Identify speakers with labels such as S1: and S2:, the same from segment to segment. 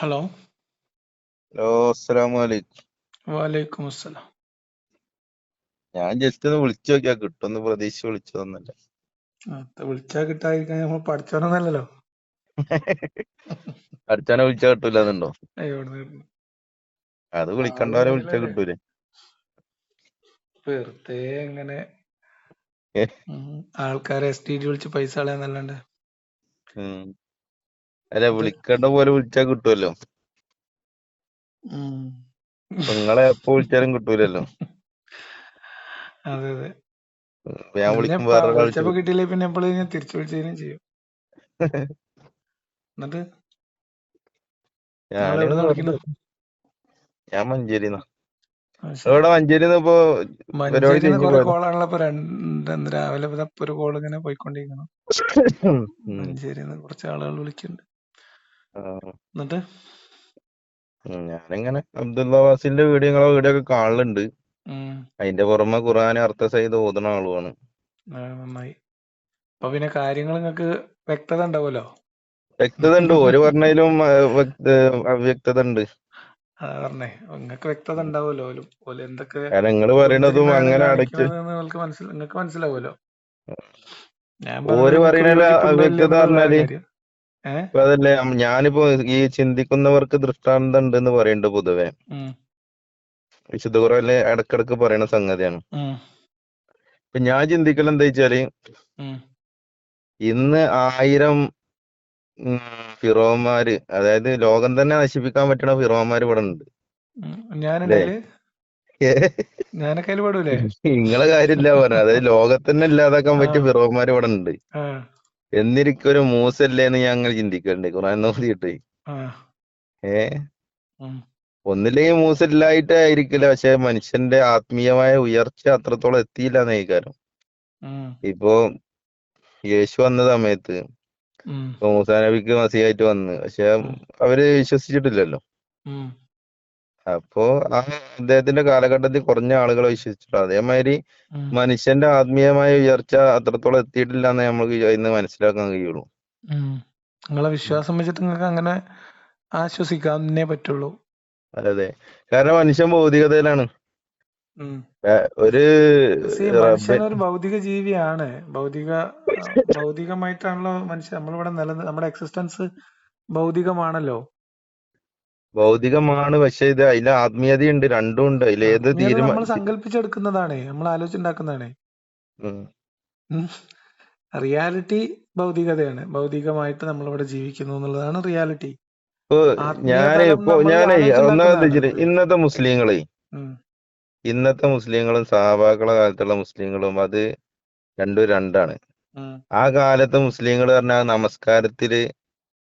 S1: Hello
S2: hello അസ്സലാമു അലൈക്കും.
S1: വാലൈക്കും അസ്സലാം.
S2: ഞാൻ ജസ്റ്റ് ഒന്ന് വിളിച്ചു നോക്കിയാ കിട്ടുമെന്ന് പ്രതീക്ഷിച്ച് വിളിച്ചതൊന്നല്ല
S1: വിളിച്ചാ കിട്ടാതിരിക്കാൻ നമ്മൾ പഠിച്ചോണമെന്നല്ലല്ലോ
S2: അടുത്താനെ വിളിച്ചാ
S1: കിട്ടൂല. എന്നുണ്ടോ?
S2: അത് വിളിക്കണ്ടവരെ വിളിച്ചാ കിട്ടൂലേ?
S1: വെറുതെ എങ്ങനെ ആൾക്കാരെ എസ് ടി ഡി വിളിച്ച് പൈസ കളയാന്നല്ലാണ്ട്.
S2: അല്ല വിളിക്കേണ്ട പോലെ വിളിച്ചാ കിട്ടുമല്ലോ നിങ്ങളെ എപ്പോ വിളിച്ചാലും കിട്ടൂലല്ലോ.
S1: അതെ അതെ.
S2: ഞാൻ
S1: പിന്നെ
S2: വിളിക്കുമ്പോ
S1: വിളിച്ചപ്പോ കിട്ടിയില്ലേ പിന്നെ എപ്പോഴും ഞാൻ തിരിച്ചു വിളിച്ചതിനും ചെയ്യും. എന്നിട്ട്?
S2: ഞാൻ മഞ്ചേരിന്നാ. ഇവിടെ മഞ്ചേരിന്ന് ഇപ്പൊ
S1: കോളാണല്ലോ ഇപ്പൊ രണ്ട് രാവിലെ ഒരു കോൾ ഇങ്ങനെ പോയിക്കൊണ്ടിരിക്കണം
S2: മഞ്ചേരി
S1: മഞ്ചേരിന്ന് കുറച്ച് ആളുകൾ വിളിക്കുന്നുണ്ട്. എന്നിട്ട്.
S2: ഞാനിങ്ങനെ അബ്ദുള്ള വാസിന്റെ വീഡിയോ നിങ്ങളെ വീഡിയോ ഒക്കെ കാണലുണ്ട് അതിന്റെ പുറമെ ഖുർആൻ അർത്ഥ ചെയ്ത് ഓതുന്ന ആളുമാണ്.
S1: നന്നായി. അപ്പൊ പിന്നെ കാര്യങ്ങൾ നിങ്ങൾക്ക് വ്യക്തത ഉണ്ടാവുമല്ലോ?
S2: വ്യക്തത ഉണ്ട്. ഒരു പറഞ്ഞതിലും അവ്യക്തത ഉണ്ട്.
S1: പറഞ്ഞേ. നിങ്ങൾക്ക് വ്യക്തത ഉണ്ടാവുമല്ലോ? ഓൽ എന്തൊക്കെ
S2: നിങ്ങൾ പറയണതും അങ്ങനെ അടച്ച്
S1: നിങ്ങൾക്ക് മനസ്സിലാവുമല്ലോ? ഞാൻ
S2: ഓര്
S1: പറയണ
S2: അവ്യക്തത പറഞ്ഞാൽ അതല്ലേ ഞാനിപ്പോ ഈ ചിന്തിക്കുന്നവർക്ക് ദൃഷ്ടാന്തം ഉണ്ട് എന്ന് പറയുന്നുണ്ട് പൊതുവെ വിശുദ്ധ ഖുർആനിൽ ഇടക്കിടക്ക് പറയുന്ന സംഗതിയാണ്. ഇപ്പൊ ഞാൻ ചിന്തിക്കൽ എന്താ
S1: വെച്ചാൽ
S2: ഇന്ന് ആയിരം ഫിറോമാര് അതായത് ലോകം തന്നെ നശിപ്പിക്കാൻ പറ്റുന്ന ഫിറോമാര് ഇവിടെ ഉണ്ട്. നിങ്ങളെ കാര്യമില്ല പറഞ്ഞ അതായത് ലോകത്തന്നെ ഇല്ലാതാക്കാൻ പറ്റിയ ഫിറോമാര് ഇവിടെ ഉണ്ട്. എന്നിരിക്കൊരു മൂസല്ലേ എന്ന് ഞാൻ അങ്ങനെ ചിന്തിക്കണ്ടേ. ഖുർആൻ നോക്കിയിട്ട് ഏ? ഒന്നില്ലെങ്കിൽ മൂസല്ലായിട്ടായിരിക്കില്ല പക്ഷെ മനുഷ്യന്റെ ആത്മീയമായ ഉയർച്ച അത്രത്തോളം എത്തിയില്ല എന്ന
S1: കാര്യം
S2: ഇപ്പോ യേശു വന്ന സമയത്ത് മൂസാ നബിക്ക് മസിയായിട്ട് വന്ന്. പക്ഷെ അവർ വിശ്വസിച്ചിട്ടില്ലല്ലോ. അപ്പോ ആ അദ്ദേഹത്തിന്റെ കാലഘട്ടത്തിൽ കുറഞ്ഞ ആളുകൾ വിശ്വസിച്ചിട്ടുള്ളൂ. അതേമാതിരി മനുഷ്യന്റെ ആത്മീയമായ ഉയർച്ച അത്രത്തോളം എത്തിയിട്ടില്ല എന്ന് നമുക്ക് ഇന്ന് മനസ്സിലാക്കാൻ കഴിയുള്ളൂ.
S1: നിങ്ങളെ വിശ്വാസം വെച്ചിട്ട് നിങ്ങൾക്ക് അങ്ങനെ ആശ്വസിക്കാവുന്നേ പറ്റുള്ളൂ.
S2: അതെ. കാരണം മനുഷ്യൻ ഭൗതികതയിലാണ്. ഒരു
S1: ഒരു ഭൗതിക ജീവിയാണ്. ഭൗതിക ഭൗതികമായിട്ടാണല്ലോ മനുഷ്യൻ. നമ്മളിവിടെ നില നമ്മുടെ എക്സിസ്റ്റൻസ് ഭൗതികമാണല്ലോ.
S2: ഭൗതികമാണ് പക്ഷെ ഇത് അതിൽ ആത്മീയതയുണ്ട് രണ്ടും ഉണ്ട്. അതിൽ ഏത്
S1: തീരുമാനം
S2: തീരുമാ
S1: നമ്മൾ സങ്കല്പിച്ചെടുക്കുന്നതാണ് നമ്മൾ ആലോചിച്ചുണ്ടാക്കുന്നതാണ്. റിയാലിറ്റി ഭൗതികതയാണ്. ഭൗതികമായിട്ട് നമ്മളിവിടെ ജീവിക്കുന്നു എന്നുള്ളതാണ് റിയാലിറ്റി. ഞാൻ
S2: ഇപ്പൊ ഞാൻ ഒന്നാമത് ഇന്നത്തെ മുസ്ലിങ്ങളെ ഇന്നത്തെ മുസ്ലിങ്ങളും സഹാബാക്കളെ കാലത്തുള്ള മുസ്ലിങ്ങളും അത് രണ്ടും രണ്ടാണ്. ആ കാലത്തെ മുസ്ലിങ്ങൾ പറഞ്ഞാൽ നമസ്കാരത്തിൽ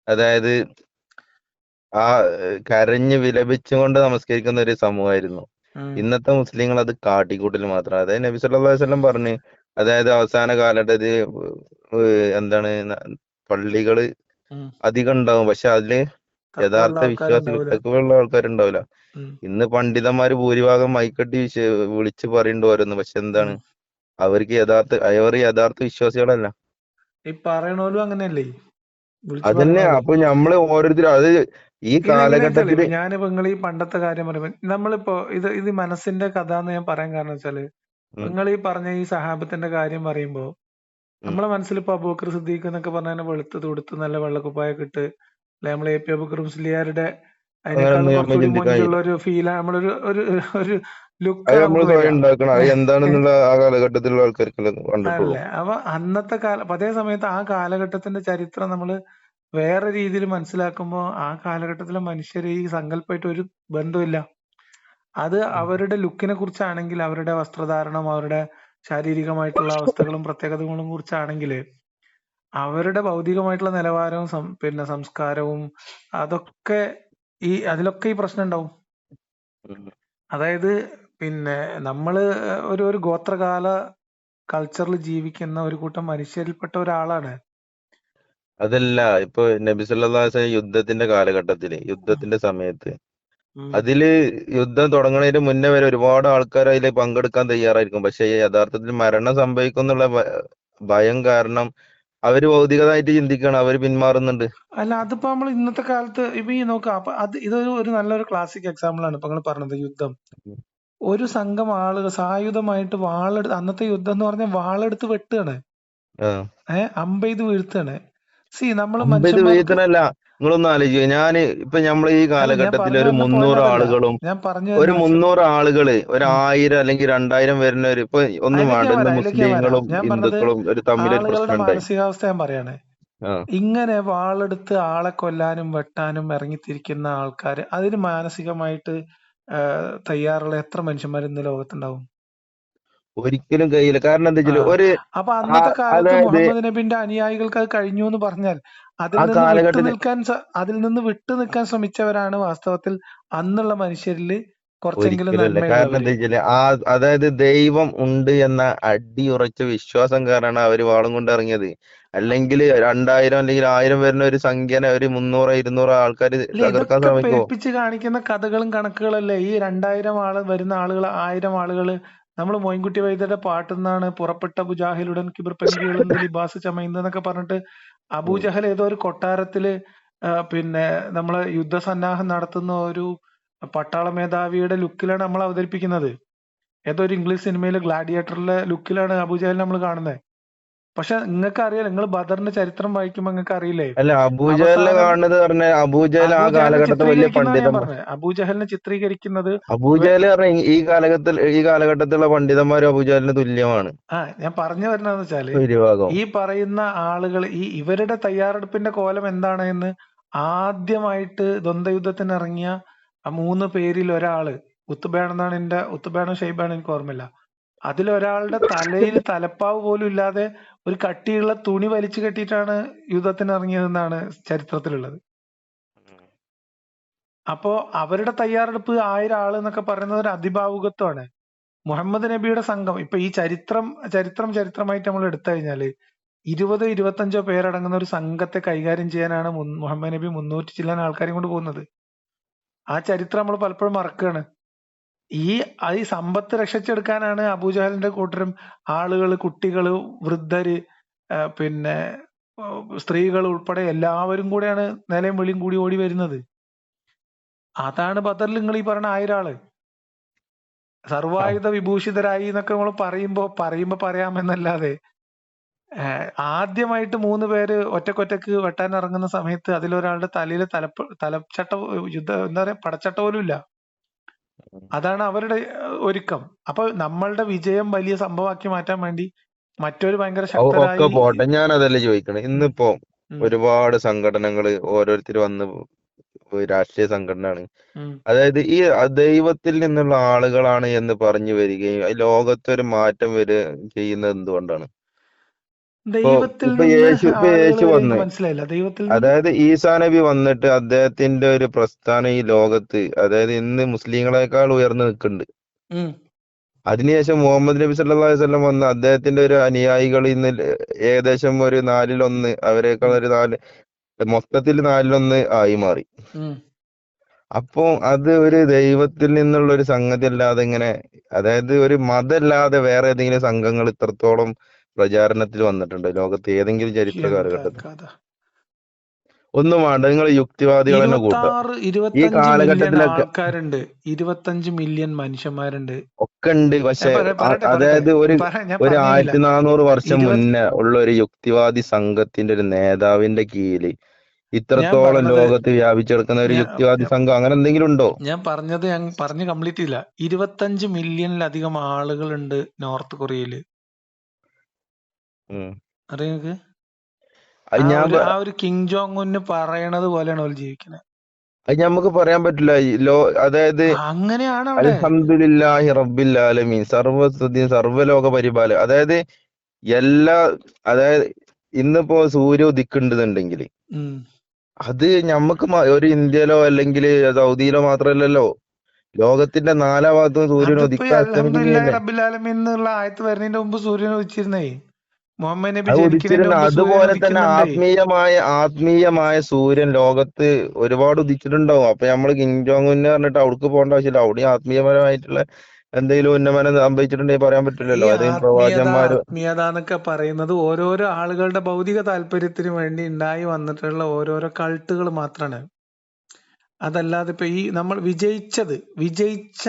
S2: അതായത് ആ കരഞ്ഞു വിലപിച്ചുകൊണ്ട് നമസ്കരിക്കുന്ന ഒരു സമൂഹമായിരുന്നു. ഇന്നത്തെ മുസ്ലിങ്ങൾ അത് കാട്ടിക്കൂട്ടൽ മാത്രം അതായത് നബി സല്ലല്ലാഹു അലൈഹി വസല്ലം പറഞ്ഞു അതായത് അവസാന കാലഘട്ടത്തിൽ എന്താണ് പള്ളികൾ
S1: പള്ളികൾ.
S2: അധികം ഉണ്ടാവും. പക്ഷെ
S1: അതിൽ
S2: യഥാർത്ഥ വിശ്വാസികൾ
S1: ഉള്ള
S2: തക്കവുള്ള ആൾക്കാരുണ്ടാവില്ല ഇന്ന് പണ്ഡിതന്മാര് ഭൂരിഭാഗം മൈക്കട്ടി വിളിച്ചു പറയണ്ടുവായിരുന്നു പറയുന്നുണ്ട് ഓരോന്ന്. പക്ഷെ എന്താണ് അവർക്ക് യഥാർത്ഥ അവർ യഥാർത്ഥ വിശ്വാസികളല്ല.
S1: ഈ പറയണോലും അങ്ങനെയല്ലേ?
S2: അതന്നെ അപ്പൊ നമ്മൾ ഓരോരുത്തരും അത് ഈ
S1: കാലഘട്ടത്തിൽ ഞാനിപ്പോ നിങ്ങൾ ഈ പണ്ടത്തെ കാര്യം പറയുമ്പോ നമ്മളിപ്പോ ഇത് ഇത് മനസ്സിന്റെ കഥ എന്ന് ഞാൻ പറയാൻ കാരണം
S2: വെച്ചാൽ
S1: നിങ്ങൾ ഈ പറഞ്ഞ ഈ സഹാബത്തിന്റെ കാര്യം പറയുമ്പോ നമ്മളെ മനസ്സിൽ ഇപ്പൊ അബൂക്കർ സിദ്ദീഖ് എന്നൊക്കെ പറഞ്ഞ വെളുത്ത് തൊടുത്ത് നല്ല വെള്ളക്കുപ്പായൊക്കെ ഇട്ട് അല്ലെ നമ്മളെ എ പി അബൂക്കർ മുസ്ലിയാരുടെ
S2: നമ്മൾ
S1: കുറച്ചുകൂടി
S2: മുന്നിലുള്ള
S1: ഒരു ഫീൽ നമ്മളൊരു ഒരു ഒരു വരിക
S2: എന്താണെന്നുള്ള ആ കാലഘട്ടത്തിലുള്ള ആൾക്കാർക്ക്
S1: അല്ലേ അപ്പൊ അന്നത്തെ കാല അപ്പൊ അതേ സമയത്ത് ആ കാലഘട്ടത്തിന്റെ ചരിത്രം നമ്മൾ വേറെ രീതിയിൽ മനസ്സിലാക്കുമ്പോൾ ആ കാലഘട്ടത്തിലെ മനുഷ്യര് ഈ സങ്കല്പമായിട്ട് ഒരു ബന്ധമില്ല. അത് അവരുടെ ലുക്കിനെ കുറിച്ചാണെങ്കിൽ അവരുടെ വസ്ത്രധാരണം അവരുടെ ശാരീരികമായിട്ടുള്ള അവസ്ഥകളും പ്രത്യേകതകളും കുറിച്ചാണെങ്കിൽ അവരുടെ ഭൗതികമായിട്ടുള്ള നിലവാരവും സം- പിന്നെ സംസ്കാരവും അതൊക്കെ ഈ അതിലൊക്കെ ഈ പ്രശ്നം ഉണ്ടാവും. അതായത് പിന്നെ നമ്മൾ ഒരു ഒരു ഗോത്രകാല കൾച്ചറിൽ ജീവിക്കുന്ന ഒരു കൂട്ടം മനുഷ്യരിൽപ്പെട്ട ഒരാളാണ്.
S2: അതല്ല ഇപ്പൊ നബി സല്ലല്ലാഹു യുദ്ധത്തിന്റെ
S1: കാലഘട്ടത്തിൽ
S2: യുദ്ധത്തിന്റെ സമയത്ത്.
S1: ഉം,
S2: അതിൽ യുദ്ധം തുടങ്ങുന്നതിന് മുന്നേ വരെ ഒരുപാട് ആൾക്കാർ അതിൽ പങ്കെടുക്കാൻ തയ്യാറായിരിക്കും. പക്ഷെ യഥാർത്ഥത്തിൽ മരണം സംഭവിക്കും എന്നുള്ള ഭ- ഭയം കാരണം അവർ ഭൗതികമായിട്ട് ചിന്തിക്കുകയാണ് അവർ പിന്മാറുന്നുണ്ട്.
S1: അല്ല അതിപ്പോ നമ്മൾ ഇന്നത്തെ കാലത്ത് ഇപ്പൊ ഈ നോക്കാം അപ്പൊ അത് ഇതൊരു ഒരു നല്ലൊരു ക്ലാസിക് എക്സാമ്പിൾ ആണ് ഇപ്പൊ നിങ്ങൾ പറഞ്ഞത് യുദ്ധം. ഒരു സംഘം ആളുകൾ സായുധമായിട്ട് വാളെടുത്ത് അന്നത്തെ യുദ്ധം എന്ന് പറഞ്ഞാൽ വാളെടുത്ത് വെട്ടുകയാണ്. ഏഹ് അമ്പെയ്ത് വീഴ്ത്തുകയാണ്. സി നമ്മൾ
S2: വീഴ്ത്തണല്ല. നിങ്ങളൊന്ന് ആലോചിക്കുക ഞാൻ ഇപ്പൊ നമ്മൾ ഈ കാലഘട്ടത്തിൽ ഒരു മുന്നൂറ് ആളുകളും
S1: ഞാൻ പറഞ്ഞു
S2: ഒരു മുന്നൂറ് ആളുകൾ ഒരു ആയിരം അല്ലെങ്കിൽ രണ്ടായിരം വരുന്നവര് ഇപ്പൊ ഒന്നും വേണ്ട.
S1: ഞാൻ ഞാൻ
S2: മുസ്ലിങ്ങളും ഹിന്ദുക്കളും ഒരു തമ്മിലൊരു
S1: ആളുകളുടെ
S2: പ്രശ്നം ഉണ്ടായി.
S1: മാനസികാവസ്ഥ ഞാൻ പറയാണ്. ഇങ്ങനെ വാളെടുത്ത് ആളെ കൊല്ലാനും വെട്ടാനും ഇറങ്ങിത്തിരിക്കുന്ന ആൾക്കാര് അതിന് മാനസികമായിട്ട് തയ്യാറുള്ള എത്ര മനുഷ്യന്മാർ ഇന്ന് ലോകത്തുണ്ടാവും?
S2: ഒരിക്കലും കഴിയില്ല. കാരണം എന്താ ഒരു
S1: അപ്പൊ അന്നത്തെ കാലത്ത് മുഹമ്മദ് നബിന്റെ അനുയായികൾക്ക് അത് കഴിഞ്ഞു എന്ന് പറഞ്ഞാൽ അതിൽ നിന്ന് വിട്ടു നിൽക്കാൻ അതിൽ നിന്ന് വിട്ടു നിൽക്കാൻ ശ്രമിച്ചവരാണ് വാസ്തവത്തിൽ അന്നുള്ള മനുഷ്യരിൽ കുറച്ചെങ്കിലും
S2: കാരണം
S1: നന്മയുള്ളവര്.
S2: എന്താ വെച്ചാൽ ആ അതായത് ദൈവം ഉണ്ട് എന്ന അടിയുറച്ച വിശ്വാസം കാരണമാണ് അവർ വാളും കൊണ്ട് ഇറങ്ങിയത്. അല്ലെങ്കിൽ രണ്ടായിരം അല്ലെങ്കിൽ ആയിരം വരുന്ന ഒരു സംഖ്യനെ ഒരു മുന്നൂറോ ഇരുന്നൂറോ ആൾക്കാർ തകർക്കാൻ ശ്രമിക്കുമോ
S1: കാണിക്കുന്ന കഥകളും കണക്കുകളല്ലേ? ഈ രണ്ടായിരം ആൾ വരുന്ന ആളുകൾ ആയിരം ആളുകൾ നമ്മൾ മോയിൻകുട്ടി വൈദ്യരുടെ പാട്ടുന്നാണ് പുറപ്പെട്ട ബുജാഹിലുടൻ കിബിർ പെൺകിളുണ്ട് ലിബാസ് ചമയുന്നതെന്നൊക്കെ പറഞ്ഞിട്ട് അബൂജഹൽ ഏതോ ഒരു കൊട്ടാരത്തിൽ പിന്നെ നമ്മളെ യുദ്ധസന്നാഹം നടത്തുന്ന ഒരു പട്ടാള മേധാവിയുടെ ലുക്കിലാണ് നമ്മൾ അവതരിപ്പിക്കുന്നത് ഏതോ ഒരു ഇംഗ്ലീഷ് സിനിമയിലെ ഗ്ലാഡിയേറ്ററിലെ ലുക്കിലാണ് അബൂജഹൽ നമ്മൾ കാണുന്നത് പക്ഷെ നിങ്ങൾക്ക് അറിയാലോ നിങ്ങൾ ബദറിന്റെ ചരിത്രം വായിക്കുമ്പോ നിങ്ങൾക്ക് അറിയില്ലേ
S2: അല്ല അബൂജഹലിനെ കാണുന്നത് പറഞ്ഞ അബൂജഹൽ ആ കാലഘട്ടത്തിൽ വലിയ
S1: പണ്ഡിതൻ അബൂജഹലിനെ ചിത്രീകരിക്കുന്നത്
S2: അബൂജഹൽ പറഞ്ഞ ഈ കാലഘട്ടത്തിൽ ഈ കാലഘട്ടത്തിലുള്ള പണ്ഡിതന്മാർ അബൂജഹലിന് തുല്യമാണ്.
S1: ആ ഞാൻ പറഞ്ഞു വരുന്നതെന്ന്
S2: വെച്ചാൽ
S1: ഈ പറയുന്ന ആളുകൾ ഈ ഇവരുടെ തയ്യാറെടുപ്പിന്റെ കോലം എന്താണ് എന്ന് ആദ്യമായിട്ട് ദ്വന്ദ്വയുദ്ധത്തിന് ഇറങ്ങിയ ആ മൂന്ന് പേരിൽ ഒരാൾ ഉത്തുബയാണെന്നാണ് എന്റെ ഉത്തുബയാണോ ഷെയ്ബാണോ എനിക്ക് ഓർമ്മയില്ല. അതിലൊരാളുടെ തലയിൽ തലപ്പാവ് പോലും ഇല്ലാതെ ഒരു കട്ടിയുള്ള തുണി വലിച്ചു കെട്ടിയിട്ടാണ് യുദ്ധത്തിന് ഇറങ്ങിയതെന്നാണ് ചരിത്രത്തിലുള്ളത്. അപ്പോ അവരുടെ തയ്യാറെടുപ്പ് ആയിരം ആൾ എന്നൊക്കെ പറയുന്നത് ഒരു അതിഭാവുകത്വമാണ്. മുഹമ്മദ് നബിയുടെ സംഘം ഇപ്പൊ ഈ ചരിത്രം ചരിത്രം ചരിത്രമായിട്ട് നമ്മൾ എടുത്തു കഴിഞ്ഞാൽ ഇരുപത് ഇരുപത്തഞ്ചോ പേരടങ്ങുന്ന ഒരു സംഘത്തെ കൈകാര്യം ചെയ്യാനാണ് മുഹമ്മദ് നബി മുന്നൂറ്റി ചില്ലാൻ ആൾക്കാരെയും കൊണ്ട് പോകുന്നത്. ആ ചരിത്രം നമ്മൾ പലപ്പോഴും മറക്കുകയാണ്. ഈ ഈ സമ്പത്ത് രക്ഷിച്ചെടുക്കാനാണ് അബൂജഹലിന്റെ കൂട്ടരും ആളുകൾ കുട്ടികൾ വൃദ്ധര് പിന്നെ സ്ത്രീകൾ ഉൾപ്പെടെ എല്ലാവരും കൂടെയാണ് നിലയും വെളിയും കൂടി ഓടി വരുന്നത്. അതാണ് ബദറിൽ നിങ്ങൾ ഈ പറഞ്ഞ ആയിരം ആൾ സർവായുധ വിഭൂഷിതരായി എന്നൊക്കെ നമ്മൾ പറയുമ്പോ പറയുമ്പോ പറയാമെന്നല്ലാതെ ആദ്യമായിട്ട് മൂന്ന് പേര് ഒറ്റക്കൊറ്റക്ക് വെട്ടാൻ ഇറങ്ങുന്ന സമയത്ത് അതിലൊരാളുടെ തലയിൽ തലപ്പ് തലച്ചട്ട യുദ്ധ എന്താ പറയാ പടച്ചട്ട പോലും ഇല്ല അതാണ് അവരുടെ ഒരുക്കം. അപ്പൊ നമ്മളുടെ വിജയം വലിയ സംഭവമാക്കി മാറ്റാൻ വേണ്ടി മറ്റൊരു ഭയങ്കര
S2: ശക്തി ഒക്കെ പോട്ടെ. ഞാൻ അതല്ലേ ചോദിക്കണേ. ഇന്നിപ്പോ ഒരുപാട് സംഘടനകൾ ഓരോരുത്തർ വന്ന് രാഷ്ട്രീയ സംഘടനയാണ്. അതായത് ഈ ദൈവത്തിൽ നിന്നുള്ള ആളുകളാണ് എന്ന് പറഞ്ഞു വരികയും ലോകത്തൊരു മാറ്റം വരിക ചെയ്യുന്നത് എന്തുകൊണ്ടാണ്?
S1: ദൈവത്തിൽ മനസ്സിലായില്ല. ദൈവത്തിൽ
S2: അതായത് ഈസാ നബി വന്നിട്ട് അദ്ദേഹത്തിന്റെ ഒരു പ്രസ്ഥാനം ഈ ലോകത്ത് അതായത് ഇന്ന് മുസ്ലിങ്ങളെക്കാൾ ഉയർന്നു നിൽക്കുന്നുണ്ട്. അതിനുശേഷം മുഹമ്മദ് നബി സല്ലല്ലാഹു അലൈഹി വസല്ലം വന്ന് അദ്ദേഹത്തിന്റെ ഒരു അനുയായികൾ ഇന്ന് ഏകദേശം ഒരു നാലിലൊന്ന് അവരെക്കാൾ ഒരു നാല് മൊത്തത്തിൽ നാലിലൊന്ന് ആയി മാറി. അപ്പോ അത് ഒരു ദൈവത്തിൽ നിന്നുള്ള ഒരു സംഗതി അല്ലാതെ ഇങ്ങനെ അതായത് ഒരു മതമല്ലാതെ വേറെ ഏതെങ്കിലും സംഘങ്ങൾ ഇത്രത്തോളം പ്രചാരണത്തിൽ വന്നിട്ടുണ്ട്. ലോകത്ത് ഏതെങ്കിലും ചരിത്ര കാലഘട്ടത്തിൽ. ഒന്നും വേണ്ട നിങ്ങൾ യുക്തിവാദികൾ തന്നെ
S1: ഇരുപത്തി
S2: ഈ കാലഘട്ടത്തിലൊക്കെ
S1: ആൾക്കാരുണ്ട്. ഇരുപത്തഞ്ച് മില്യൺ മനുഷ്യന്മാരുണ്ട്.
S2: ഒക്കെ ഉണ്ട് പക്ഷെ അതായത് ഒരു ഒരു ആയിരത്തി നാനൂറ് വർഷം മുന്നേ ഉള്ള ഒരു യുക്തിവാദി സംഘത്തിന്റെ ഒരു നേതാവിന്റെ
S1: കീഴിൽ
S2: ഇത്രത്തോളം
S1: ലോകത്ത്
S2: ലോകത്ത് വ്യാപിച്ചെടുക്കുന്ന ഒരു യുക്തിവാദി സംഘം. അങ്ങനെ എന്തെങ്കിലും ഉണ്ടോ?
S1: ഞാൻ പറഞ്ഞത് ഞാൻ പറഞ്ഞു കംപ്ലീറ്റ് ചെയ്യില്ല. ഇരുപത്തഞ്ച് മില്യണിലധികം ആളുകളുണ്ട് നോർത്ത്
S2: കൊറിയയിൽ.
S1: അറിയാം നിങ്ങക്ക്?
S2: അത്
S1: ആ
S2: ഞാൻ
S1: ഒരു
S2: പ-
S1: ആ ഒരു കിങ് ജോങ് ഉന്ന് പറയണത് പോലെയാണ് അവർ ജീവിക്കുന്നത്
S2: അത് നമുക്ക് പറയാൻ പറ്റില്ല. ഈ ലോ അതായത്
S1: അങ്ങനെയാണ് അവിടെ.
S2: അൽഹംദുലില്ലാഹി റബ്ബിൽ ആലമീൻ സർവസ്തുതി സർവലോക പരിപാല അതായത് എല്ലാ അതായത് ഇന്നിപ്പോ സൂര്യ ഉദിക്കുന്നുണ്ടെങ്കിൽ
S1: ഉം.
S2: അത് ഞമ്മക്ക് മ- ഒരു ഇന്ത്യയിലോ അല്ലെങ്കിൽ സൗദിയിലോ മാത്രമല്ലല്ലോ ലോകത്തിന്റെ നാലാ ഭാഗത്തും സൂര്യൻ
S1: അതിപ്പോ
S2: ഉദിക്കാൻ
S1: റബ്ബിൽ ആലമീൻ എന്നുള്ള ആയത്ത് വരുന്നതിന്റെ മുമ്പ് സൂര്യൻ ഉദിച്ചിരുന്നേ. മുഹമ്മദ് നബി സൂര്യൻ
S2: അതുപോലെ തന്നെ ആത്മീയമായ ആത്മീയമായ സൂര്യൻ ലോകത്ത് ഒരുപാട് ഉദിച്ചിട്ടുണ്ടാവും. അപ്പൊ നമ്മൾ കിങ് ജോങ് പറഞ്ഞിട്ട് അവിടേക്ക് പോകേണ്ട ആവശ്യമില്ല. അവിടെ ആത്മീയപരമായിട്ടുള്ള എന്തെങ്കിലും ഉന്നമനം സംഭവിച്ചിട്ടുണ്ടെങ്കിൽ പറയാൻ പറ്റില്ലല്ലോ. അത്
S1: പ്രവാചകന്മാർ
S2: പ്രവാചകന്മാര്
S1: ആത്മീയത എന്നൊക്കെ പറയുന്നത് ഓരോരോ ആളുകളുടെ ഭൗതിക താല്പര്യത്തിന് വേണ്ടി ഉണ്ടായി വന്നിട്ടുള്ള ഓരോരോ കൾട്ടുകൾ മാത്രമാണ് അതല്ലാതെ ഇപ്പൊ ഈ നമ്മൾ വിജയിച്ചത് വിജയിച്ച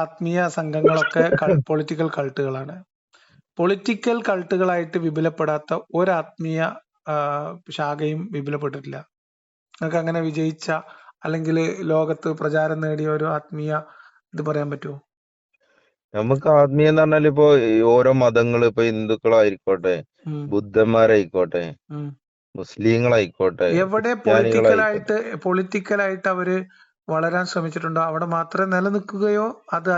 S1: ആത്മീയ സംഘങ്ങളൊക്കെ പൊളിറ്റിക്കൽ കൾട്ടുകളാണ് പൊളിറ്റിക്കൽ കൾട്ടുകളായിട്ട് വിപുലപ്പെടാത്ത ഒരാത്മീയ ശാഖയും വിപുലപ്പെട്ടിട്ടില്ല. നിങ്ങൾക്ക് അങ്ങനെ വിജയിച്ച അല്ലെങ്കിൽ ലോകത്ത് പ്രചാരം നേടിയ ഒരു ആത്മീയ ഇത് പറയാൻ പറ്റുമോ?
S2: നമുക്ക് ആത്മീയം എന്ന് പറഞ്ഞാൽ ഇപ്പോ ഓരോ മതങ്ങൾ ഇപ്പൊ ഹിന്ദുക്കളായിക്കോട്ടെ ബുദ്ധന്മാരായിക്കോട്ടെ മുസ്ലിങ്ങളായിക്കോട്ടെ
S1: എവിടെ പൊളിറ്റിക്കലായിട്ട് പൊളിറ്റിക്കലായിട്ട് അവർ വളരാൻ ശ്രമിച്ചിട്ടുണ്ടോ? അവിടെ മാത്രമേ നിലനിൽക്കുകയോ അത്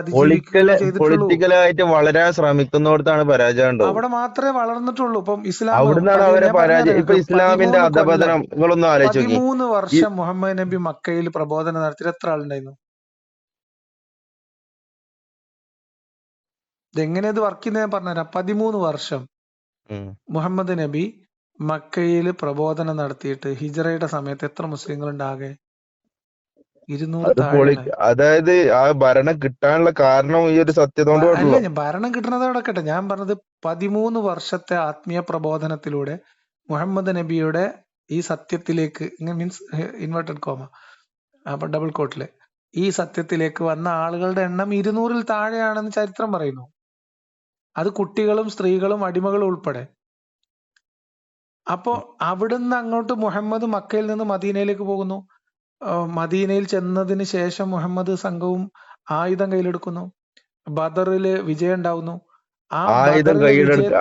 S2: പൊളിറ്റിക്കലായിട്ട് വളരാൻ ശ്രമിക്കുന്നിടത്താണ് പരാജയം
S1: അവിടെ മാത്രമേ വളർന്നിട്ടുള്ളൂ. ഇപ്പം ഇസ്ലാം
S2: അവിടുന്നാണ് അവരെ പരാജയം. ഇപ്പൊ ഇസ്ലാമിന്റെ
S1: പതിമൂന്ന് കൊല്ലം
S2: അധപതനം നിങ്ങളൊന്ന് ആലോചിച്ച്
S1: പതിമൂന്ന് വർഷം മുഹമ്മദ് നബി മക്കയിൽ പ്രബോധനം നടത്തി. എത്ര ആളുണ്ടായിരുന്നു? ഇതെങ്ങനെ ഇത് വർക്ക് ചെയ്യുന്നത് ഞാൻ പറഞ്ഞുതരാം. പതിമൂന്ന് വർഷം മുഹമ്മദ് നബി മക്കയിൽ പ്രബോധനം നടത്തിയിട്ട് ഹിജറയുടെ സമയത്ത് എത്ര മുസ്ലിങ്ങൾ ഉണ്ടാകെ ഇരുന്നൂറ്
S2: അത് പൊളി
S1: താഴെയാണ്
S2: അതായത് ആ ഭരണം കിട്ടാനുള്ള കാരണം ഈ ഒരു
S1: അല്ല ഞാൻ ഭരണം കിട്ടണത് കിടക്കട്ടെ. ഞാൻ പറഞ്ഞത് പതിമൂന്ന് വർഷത്തെ ആത്മീയ പ്രബോധനത്തിലൂടെ മുഹമ്മദ് നബിയുടെ ഈ സത്യത്തിലേക്ക് മീൻസ് ഇൻവേർട്ടഡ് കോമ അപ്പൊ ഡബിൾ കോട്ടിൽ ഈ സത്യത്തിലേക്ക് വന്ന ആളുകളുടെ എണ്ണം ഇരുന്നൂറിൽ താഴെയാണെന്ന് ചരിത്രം പറയുന്നു. അത് കുട്ടികളും സ്ത്രീകളും അടിമകളും ഉൾപ്പെടെ. അപ്പോ അവിടുന്ന് അങ്ങോട്ട് മുഹമ്മദ് മക്കയിൽ നിന്ന് മദീനയിലേക്ക് പോകുന്നു. മദീനയിൽ ചെന്നതിന് ശേഷം മുഹമ്മദ് സംഘവും ആയുധം കയ്യിലെടുക്കുന്നു. ബദറിൽ വിജയം ഉണ്ടാവുന്നു.
S2: ആയുധം കയ്യിലെടുക്ക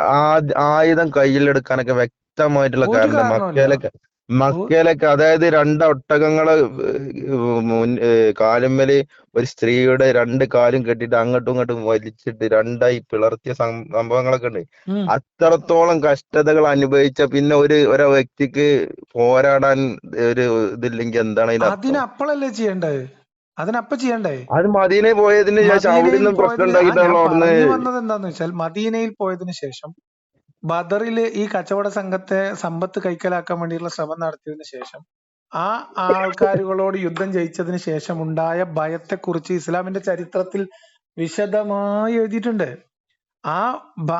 S2: ആയുധം കയ്യിലെടുക്കാനൊക്കെ വ്യക്തമായിട്ടുള്ള കാരണം മക്കയിലൊക്കെ മക്കയിലൊക്കെ അതായത് രണ്ട് ഒട്ടകങ്ങളെ കാലുമ്മൽ ഒരു സ്ത്രീയുടെ രണ്ട് കാലും കെട്ടിട്ട് അങ്ങോട്ടും ഇങ്ങോട്ടും വലിച്ചിട്ട് രണ്ടായി പിളർത്തിയ സംഭവങ്ങളൊക്കെ ഉണ്ട്. അത്രത്തോളം കഷ്ടതകൾ അനുഭവിച്ച പിന്നെ ഒരു ഒരു വ്യക്തിക്ക് പോരാടാൻ ഒരു ഇതില്ലെങ്കിൽ എന്താണ് അതിനപ്പളല്ലേ അർത്ഥം
S1: അതിന് അപ്പോഴല്ലേ ചെയ്യണ്ടേ അതിനപ്പ ചെയ്യണ്ടേ?
S2: അത് മദീനയിൽ പോയതിന് ശേഷം അവിടെ നിന്നും പ്രശ്നം ഉണ്ടാക്കിയിട്ടുള്ള
S1: വെച്ചാൽ മദീനയിൽ പോയതിനു ശേഷം ബദറിൽ ഈ കച്ചവട സംഘത്തെ സമ്പത്ത് കൈക്കലാക്കാൻ വേണ്ടിയുള്ള ശ്രമം നടത്തിയതിനു ശേഷം ആ ആൾക്കാരുകളോട് യുദ്ധം ജയിച്ചതിന് ശേഷം ഉണ്ടായ ഭയത്തെക്കുറിച്ച് ഇസ്ലാമിന്റെ ചരിത്രത്തിൽ വിശദമായി എഴുതിയിട്ടുണ്ട്. ആ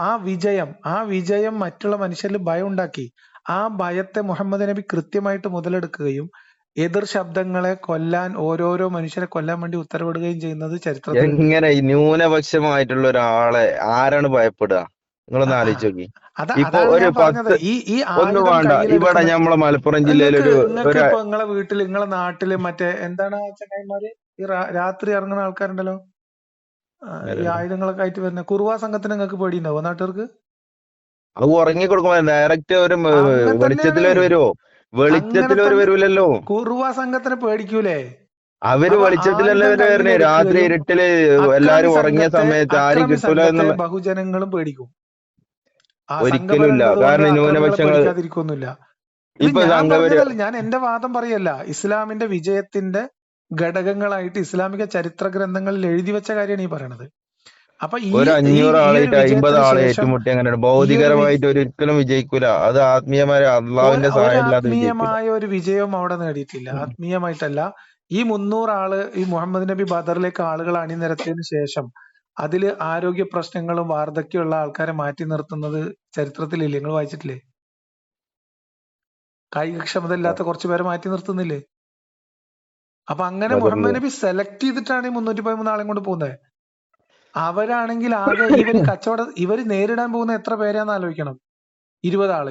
S1: ആ വിജയം ആ വിജയം മറ്റുള്ള മനുഷ്യരിൽ ഭയം ഉണ്ടാക്കി ആ ഭയത്തെ മുഹമ്മദ് നബി കൃത്യമായിട്ട് മുതലെടുക്കുകയും എതിർ ശബ്ദങ്ങളെ കൊല്ലാൻ ഓരോരോ മനുഷ്യരെ കൊല്ലാൻ വേണ്ടി ഉത്തരവിടുകയും ചെയ്യുന്നത് ചരിത്രത്തിൽ
S2: എങ്ങനെ ന്യൂനപക്ഷമായിട്ടുള്ള ഒരാളെ ആരാണ് ഭയപ്പെടുക? നിങ്ങളൊന്ന്. ആലോചിച്ച് നോക്കി. ഇപ്പൊ ഒരു പത്ത് ഒന്നും വേണ്ട. ഇവിടെ നമ്മളെ മലപ്പുറം ജില്ലയിൽ ഒരു
S1: നിങ്ങളെ വീട്ടിൽ നിങ്ങളെ നാട്ടിൽ മറ്റേ എന്താണ് ചങ്ങായിമാര് ഈ രാത്രി ഇറങ്ങുന്ന ആൾക്കാരുണ്ടല്ലോ. ഈ? ആയുധങ്ങളൊക്കെ ആയിട്ട് വരുന്ന കുറുവാ സംഘത്തിന് നിങ്ങൾക്ക് പേടിയുണ്ടാവോ നാട്ടുകാർക്ക്?
S2: അത് ഉറങ്ങി കൊടുക്കുമ്പോ ഡയറക്റ്റ് ഒരു വെളിച്ചത്തിൽ ഒരു
S1: അങ്ങനെ
S2: വെളിച്ചത്തിൽ ഒരു വരൂലല്ലോ.
S1: കുറുവാ സംഘത്തിന് പേടിക്കൂലേ? അവർ
S2: വെളിച്ചത്തിലല്ലേ വരുന്നേ രാത്രി
S1: ഇരുട്ടിൽ
S2: എല്ലാരും ഉറങ്ങിയ സമയത്ത് ആരും കിട്ടൂല എന്നുള്ള
S1: ബഹുജനങ്ങളും പേടിക്കും. ആ
S2: ഒരിക്കലും
S1: സംഘബലം
S2: ഇല്ല
S1: ഉള്ളത് കൊണ്ട്
S2: കാരണം ന്യൂനപക്ഷങ്ങൾ
S1: ഞാൻ എന്റെ വാദം പറയല്ല. ഇസ്ലാമിന്റെ വിജയത്തിന്റെ ഘടകങ്ങളായിട്ട് ഇസ്ലാമിക ചരിത്ര ഗ്രന്ഥങ്ങളിൽ എഴുതി വെച്ച കാര്യമാണ് ഈ പറയണത്. അപ്പൊ ഈ
S2: ഒരു അഞ്ഞൂറ് ആളായിട്ട് അമ്പത് ആളെ ഏറ്റുമുട്ടി അങ്ങനെയാണ്. ഭൗതികരമായിട്ട് ഒരിക്കലും വിജയിക്കൂല. അത് ആത്മീയമായ സഹായം
S1: ആത്മീയമായ ഒരു വിജയവും അവിടെ നേടിയിട്ടില്ല. ആത്മീയമായിട്ടല്ല. ഈ മുന്നൂറ് ആൾ ഈ മുഹമ്മദ് നബി ബദറിലേക്ക് ആളുകൾ അണിനിരത്തിയതിനു ശേഷം അതിൽ ആരോഗ്യ പ്രശ്നങ്ങളും വാർദ്ധക്യമുള്ള ആൾക്കാരെ മാറ്റി നിർത്തുന്നത് ചരിത്രത്തിലില്ലേ? നിങ്ങൾ വായിച്ചിട്ടില്ലേ? കായികക്ഷമത ഇല്ലാത്ത കുറച്ച് പേരെ മാറ്റി നിർത്തുന്നില്ലേ? അപ്പൊ അങ്ങനെ മുഹമ്മദ് നബി സെലക്ട് ചെയ്തിട്ടാണ് ഈ മുന്നൂറ്റി പതിമൂന്ന് ആളെയും കൊണ്ട് പോകുന്നത്. അവരാണെങ്കിൽ ആകെ ഇവർ കച്ചവട ഇവർ നേരിടാൻ പോകുന്ന എത്ര പേരാന്ന് ആലോചിക്കണം? ഇരുപത് ആൾ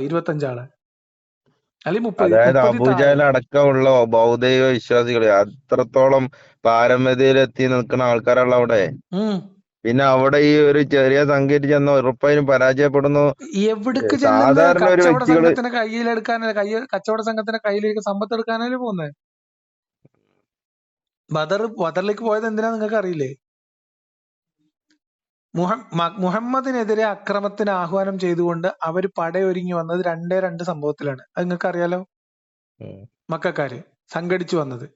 S1: മുപ്പത്
S2: അതായത് അടക്കമുള്ള ബൗദ്ധിക വിശ്വാസികൾ അത്രത്തോളം പാരമ്യതയിലെത്തി നിൽക്കുന്ന ആൾക്കാരുള്ള അവിടെ. പിന്നെ അവിടെ ഈ ഒരു ചെറിയ സംഖ്യയിൽ ചെന്ന ഉറപ്പായും പരാജയപ്പെടുന്നു.
S1: എവിടേക്ക്
S2: സാധാരണ ഒരു വ്യക്തികൾ
S1: സംഘത്തിന്റെ കയ്യിലെടുക്കാനല്ല കയ്യ കച്ചവട സംഘത്തിന്റെ കയ്യിലേക്ക് സമ്പത്ത് എടുക്കാനല്ലേ പോകുന്നത് ബദർ ബദറിലേക്ക് പോയത് എന്തിനാ നിങ്ങൾക്ക് അറിയില്ലേ മുഹമ്മദിനെതിരെ അക്രമത്തിന് ആഹ്വാനം ചെയ്തുകൊണ്ട് അവർ പടയൊരുങ്ങി വന്നത് രണ്ടേ രണ്ട് സംഭവത്തിലാണ്. അത് നിങ്ങൾക്ക് അറിയാലോ. മക്കാര് സംഘടിച്ചു വന്നത്.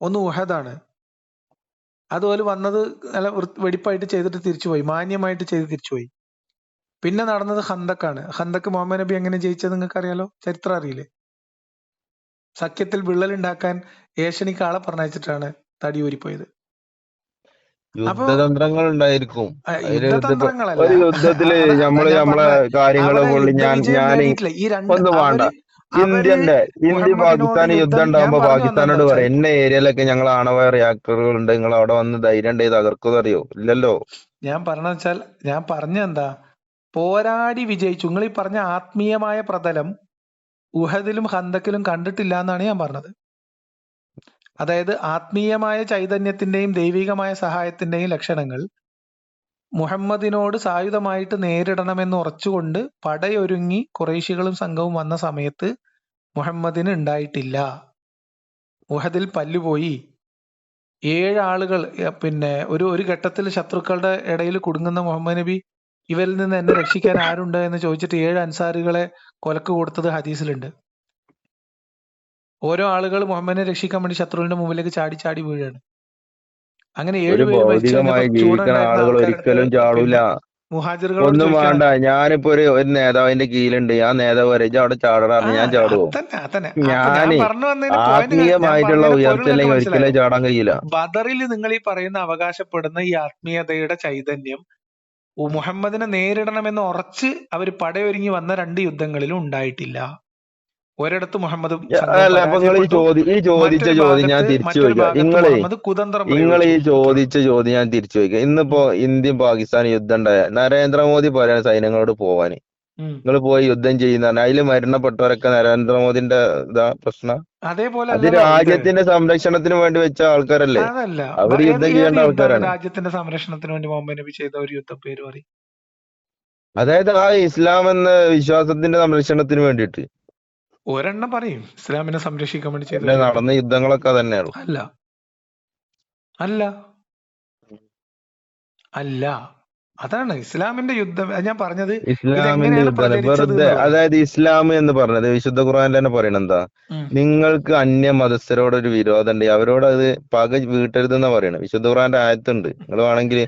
S1: ഒന്ന് ഉഹദാണ്. അതുപോലെ വന്നത് നല്ല വൃ- വെടിപ്പായിട്ട് ചെയ്തിട്ട് തിരിച്ചുപോയി. മാന്യമായിട്ട് ചെയ്ത് തിരിച്ചുപോയി. പിന്നെ നടന്നത് ഹന്തക്കാണ് ഹന്തക്ക് മുഹമ്മദ് നബി എങ്ങനെ ജയിച്ചത് നിങ്ങൾക്ക് അറിയാലോ ചരിത്രം അറിയില്ലേ? സഖ്യത്തിൽ വിള്ളൽ ഉണ്ടാക്കാൻ ഏഷണി ആളെ പറഞ്ഞയച്ചിട്ടാണ് തടി ഊരിപ്പോയത്. അപ്പൊ
S2: യുദ്ധതന്ത്രങ്ങൾ ഉണ്ടായിരിക്കും.
S1: യുദ്ധത്തിൽ
S2: നമ്മൾ
S1: ഞാൻ
S2: നമ്മളെ
S1: പറഞ്ഞ
S2: കാര്യങ്ങൾ ഞാൻ
S1: രണ്ട്
S2: ഒന്നും വേണ്ട.
S1: അവർ
S2: ഇന്ത്യന്റെ ഇന്ത്യ പാകിസ്ഥാൻ യുദ്ധം ഉണ്ടാകുമ്പോ പാകിസ്ഥാനോട് പറയും ഇന്ന ഏരിയയിലൊക്കെ ഞങ്ങൾ ആണവ റിയാക്ടറുകൾ ഉണ്ട് നിങ്ങൾ അവിടെ വന്ന് ധൈര്യം ഉണ്ടായി തകർക്കുമെന്ന് അറിയോ? ഇല്ലല്ലോ.
S1: ഞാൻ പറഞ്ഞ വെച്ചാൽ ഞാൻ പറഞ്ഞെന്താ പോരാടി വിജയിച്ചു. നിങ്ങൾ ഈ പറഞ്ഞ ആത്മീയമായ പ്രതലം ഉഹദിലും ഹന്തക്കിലും കണ്ടിട്ടില്ല എന്നാണ് ഞാൻ പറഞ്ഞത്. അതായത് ആത്മീയമായ ചൈതന്യത്തിന്റെയും ദൈവികമായ സഹായത്തിന്റെയും ലക്ഷണങ്ങൾ മുഹമ്മദിനോട് സായുധമായിട്ട് നേരിടണമെന്ന് ഉറച്ചുകൊണ്ട് പടയൊരുങ്ങി കുറേശികളും സംഘവും വന്ന സമയത്ത് മുഹമ്മദിന് ഉണ്ടായിട്ടില്ല. ഉഹദിൽ പല്ലുപോയി. ഏഴാളുകൾ പിന്നെ ഒരു ഒരു ഘട്ടത്തിൽ ശത്രുക്കളുടെ ഇടയിൽ കുടുങ്ങുന്ന മുഹമ്മദ് നബി ഇവരിൽ നിന്ന് എന്നെ രക്ഷിക്കാൻ ആരുണ്ട് എന്ന് ചോദിച്ചിട്ട് ഏഴ് അൻസാറുകളെ കൊലക്ക് കൊടുത്തത് ഹദീസിലുണ്ട്. ഓരോ ആളുകൾ മുഹമ്മദിനെ രക്ഷിക്കാൻ വേണ്ടി ശത്രുവിന്റെ മുമ്പിലേക്ക് ചാടി ചാടി വീഴാണ് അങ്ങനെ
S2: ഒരു
S1: ഏഴുപേര് മരിച്ചു
S2: ഭൗതികമായി ജീവിക്കുന്ന ആളുകൾ ഒരിക്കലും ചാടൂല. ഒന്നും വേണ്ട. ഞാനിപ്പോ ഒരു ഒരു നേതാവിന്റെ കീഴിലുണ്ട്. ആ നേതാവ് വരെ അവിടെ ചാടടാ ഞാൻ ചാടുവോ?
S1: ഞാൻ
S2: ആത്മീയമായിട്ടുള്ള
S1: പറഞ്ഞതിന്റെ പൊരുൾ
S2: ഉയർച്ച
S1: നിങ്ങൾക്ക്
S2: അല്ലെങ്കിൽ
S1: മനസ്സിലായോ?
S2: ഒരിക്കലും ചാടാൻ കഴിയില്ല.
S1: ബദറിൽ നിങ്ങൾ ഈ പറയുന്ന അവകാശപ്പെടുന്ന ഈ ആത്മീയതയുടെ ചൈതന്യം മുഹമ്മദിനെ നേരിടണമെന്ന് ഉറച്ച് അവർ പടയൊരുങ്ങി വന്ന രണ്ട് യുദ്ധങ്ങളിലും ഉണ്ടായിട്ടില്ല. ഒരിടത്ത് മുഹമ്മദ്
S2: അല്ല അപ്പൊ നിങ്ങൾ ഈ ചോദ്യം ഈ ചോദിച്ച ചോദ്യം ഞാൻ തിരിച്ചു ചോദിക്കാം. നിങ്ങളെ നിങ്ങൾ ഈ ചോദിച്ച ചോദ്യം ഞാൻ തിരിച്ചു ചോദിക്കാം. ഇന്നിപ്പോ ഇന്ത്യയും പാകിസ്ഥാനും യുദ്ധം ഉണ്ടായ നരേന്ദ്രമോദി പറയാണ് സൈന്യങ്ങളോട് പോവാന്. നിങ്ങൾ പോയി യുദ്ധം ചെയ്യുന്ന അതിൽ മരണപ്പെട്ടവരൊക്കെ നരേന്ദ്രമോദിന്റെ ഇതാ പ്രശ്നം?
S1: അതേപോലെ
S2: അത് രാജ്യത്തിന്റെ സംരക്ഷണത്തിന് വേണ്ടി വെച്ച ആൾക്കാരല്ലേ?
S1: അവർ
S2: യുദ്ധം ചെയ്യേണ്ട ആൾക്കാരാണ്.
S1: രാജ്യത്തിന്റെ സംരക്ഷണത്തിന് വേണ്ടി മുഹമ്മദ് നബി ചെയ്ത ഒരു യുദ്ധ പേര് പറയും
S2: അതായത് ആ ഇസ്ലാം എന്ന വിശ്വാസത്തിന്റെ സംരക്ഷണത്തിന് വേണ്ടിയിട്ട്.
S1: ഒരെണ്ണം പറയും. ഇസ്ലാമിനെ സംരക്ഷിക്കാൻ വേണ്ടി ചെയ്ത
S2: നടന്ന യുദ്ധങ്ങളൊക്കെ തന്നെയാണ്
S1: അല്ല. അല്ല. അല്ല. അതാണ് ഇസ്ലാമിന്റെ യുദ്ധം. ഞാൻ പറഞ്ഞത്
S2: ഇസ്ലാമിന്റെ
S1: യുദ്ധം
S2: വെറുതെ അതായത് ഇസ്ലാം എന്ന് പറഞ്ഞത് വിശുദ്ധ ഖുർആനിൽ തന്നെ പറയണ എന്താ? നിങ്ങൾക്ക് അന്യ മതസ്ഥരോട് ഒരു വിരോധം ഉണ്ട്. അവരോട് അത് പക വീട്ടരുതെന്നാ പറയണത് വിശുദ്ധ ഖുർആന്റെ ആയത്തുണ്ട്. നിങ്ങൾ വേണമെങ്കിൽ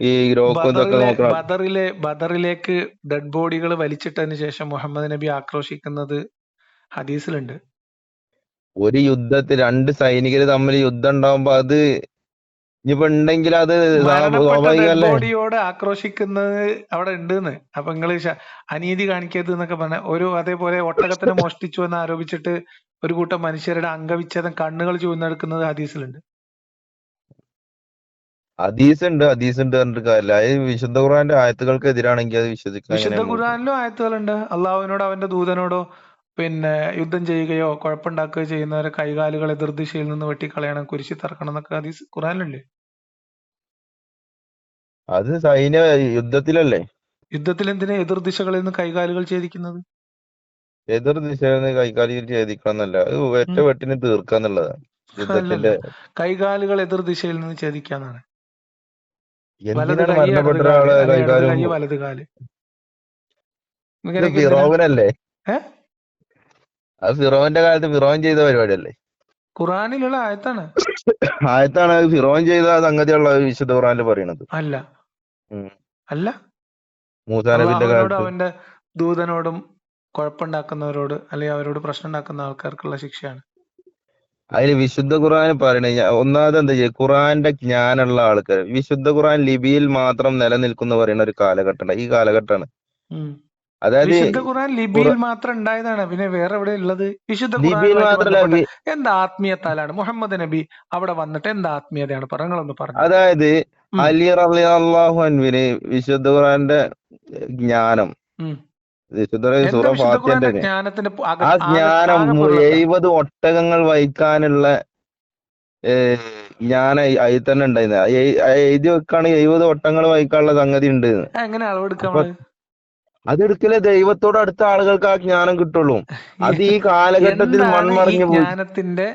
S2: ഈ രോക്കും ഇതൊക്കെ
S1: ബദറിലെ ബദറിലെ ബദറിലേക്ക് ഡെഡ് ബോഡികൾ വലിച്ചിട്ടതിന് ശേഷം മുഹമ്മദ് നബി ആക്രോശിക്കുന്നത് ഹദീസിലുണ്ട്.
S2: ഒരു യുദ്ധത്തിൽ രണ്ട് സൈനികർ തമ്മിൽ യുദ്ധം ഉണ്ടാവുമ്പോ അത് ഇനിയിപ്പോ ഉണ്ടെങ്കിൽ അത് സ്വാഭാവികമല്ലേ?
S1: ബോഡിയോട് ആക്രോശിക്കുന്നത് അവിടെ ഉണ്ടെന്ന്. അപ്പൊ നിങ്ങൾ അനീതി കാണിക്കരുത് എന്നൊക്കെ പറഞ്ഞ ഒരു അതേപോലെ ഒട്ടകത്തിനെ മോഷ്ടിച്ചു എന്ന് ആരോപിച്ചിട്ട് ഒരു കൂട്ടം മനുഷ്യരുടെ അംഗവിച്ഛേദം കണ്ണുകൾ ചൂഴ്ന്നെടുക്കുന്നത് ഹദീസിലുണ്ട്.
S2: ഹദീസ് ഉണ്ട് ഹദീസ് ഉണ്ട് പറഞ്ഞിട്ട് കാര്യമില്ല. അത് വിശുദ്ധ ഖുർആന്റെ ആയത്തുകൾക്ക് എതിരാണെങ്കിൽ അത് വിശ്വസിക്കാൻ
S1: വിശുദ്ധ ഖുർആനിലും ആയത്തുകളുണ്ട്. അള്ളാഹുവിനോടോ അവന്റെ ദൂതനോടോ പിന്നെ യുദ്ധം ചെയ്യുകയോ കുഴപ്പമുണ്ടാക്കുകയോ ചെയ്യുന്നവരെ കൈകാലുകൾ എതിർദിശയിൽ നിന്ന് വെട്ടിക്കളയണം കുരിശി തറക്കണം എന്നൊക്കെ ഹദീസ് ഖുർആനിലുണ്ട്.
S2: അത് സൈന്യ യുദ്ധത്തിലല്ലേ?
S1: യുദ്ധത്തിൽ എന്തിനാ എതിർദിശകളിൽ നിന്ന് കൈകാലുകൾ ഛേദിക്കുന്നത്?
S2: എതിർ ദിശയിൽ നിന്ന് കൈകാലുകൾ ഛേദിക്കണമെന്നല്ല അത് ഒറ്റ. വെട്ടിന് തീർക്കാന്നുള്ളതാണ് യുദ്ധത്തിന്റെ
S1: കൈകാലുകൾ എതിർദിശയിൽ നിന്ന് ഛേദിക്കാന്നാണ്.
S2: എന്തിനാണ് മരണപ്പെട്ട ഒരാളെ
S1: ഇടത്
S2: കൈകാര്യം
S1: കൈ വലത് കാൽ
S2: ഇത്
S1: ഇങ്ങനെയൊക്കെ എന്തിനാ
S2: ഫിറോവനല്ലേ
S1: ഏ
S2: അത് ഫിറോന്റെ കാലത്ത് ഫിറോൻ ചെയ്ത പരിപാടിയല്ലേ?
S1: ഖുറാനിലുള്ള ആയത്താണ്.
S2: ആയത്താണ് ഫിറോൻ ചെയ്ത സംഗതിയുള്ള വിശുദ്ധ ഖുർആനിൽ പറയണത്
S1: അല്ല. അല്ല. മൂസാനബിന്റെ
S2: കാലത്ത്.
S1: അവന്റെ ദൂതനോടും കുഴപ്പമുണ്ടാക്കുന്നവരോട് അല്ലെങ്കിൽ അവരോട് പ്രശ്നം ഉണ്ടാക്കുന്ന ആൾക്കാർക്കുള്ള ശിക്ഷയാണ്.
S2: അതിൽ വിശുദ്ധ ഖുർആൻ പറയണേ ഒന്നാമത് എന്താ ചെയ്യുക ഖുറാന്റെ ജ്ഞാനമുള്ള ആൾക്കാർ വിശുദ്ധ ഖുർആൻ ലിപിയിൽ മാത്രം നിലനിൽക്കുന്ന പറയുന്ന ഒരു കാലഘട്ടമാണ് ഈ കാലഘട്ടമാണ്. അതായത്
S1: വിശുദ്ധ ഖുർആൻ ലിപിയിൽ
S2: ഖുറ-
S1: മാത്രം ഉണ്ടായതാണ് പിന്നെ വേറെ എവിടെ ഉള്ളത്? വിശുദ്ധ
S2: ഖുർആൻ
S1: എന്ത് ആത്മീയത്താലാണ്? മുഹമ്മദ് നബി അവിടെ വന്നിട്ട് എന്ത് ആത്മീയതയാണ്? പറഞ്ഞങ്ങളൊന്ന് പറഞ്ഞു.
S2: അതായത്
S1: അലി
S2: അലി റളിയല്ലാഹു അൻവിന് വിശുദ്ധ ഖുർആന്റെ ജ്ഞാനം.
S1: ജ്ഞാനത്തിന്റെ
S2: ആ ജ്ഞാനം എഴുപത് ഒട്ടകങ്ങൾ വഹിക്കാനുള്ള ഞാൻ ജ്ഞാനം അതിൽ തന്നെ ഉണ്ടായിരുന്നു. എഴുതി വെക്കാണെങ്കിൽ എഴുപത് ഒട്ടങ്ങൾ വഹിക്കാനുള്ള സംഗതി ഉണ്ട്
S1: എങ്ങനെ അളവെടുക്കാം
S2: അതെടുക്കലേ ദൈവത്തോട് അടുത്ത ആളുകൾക്ക് ആ ജ്ഞാനം കിട്ടുള്ളൂ. അത് ഈ കാലഘട്ടത്തിൽ മൺമറിഞ്ഞു
S1: ജ്ഞാനത്തിന്റെ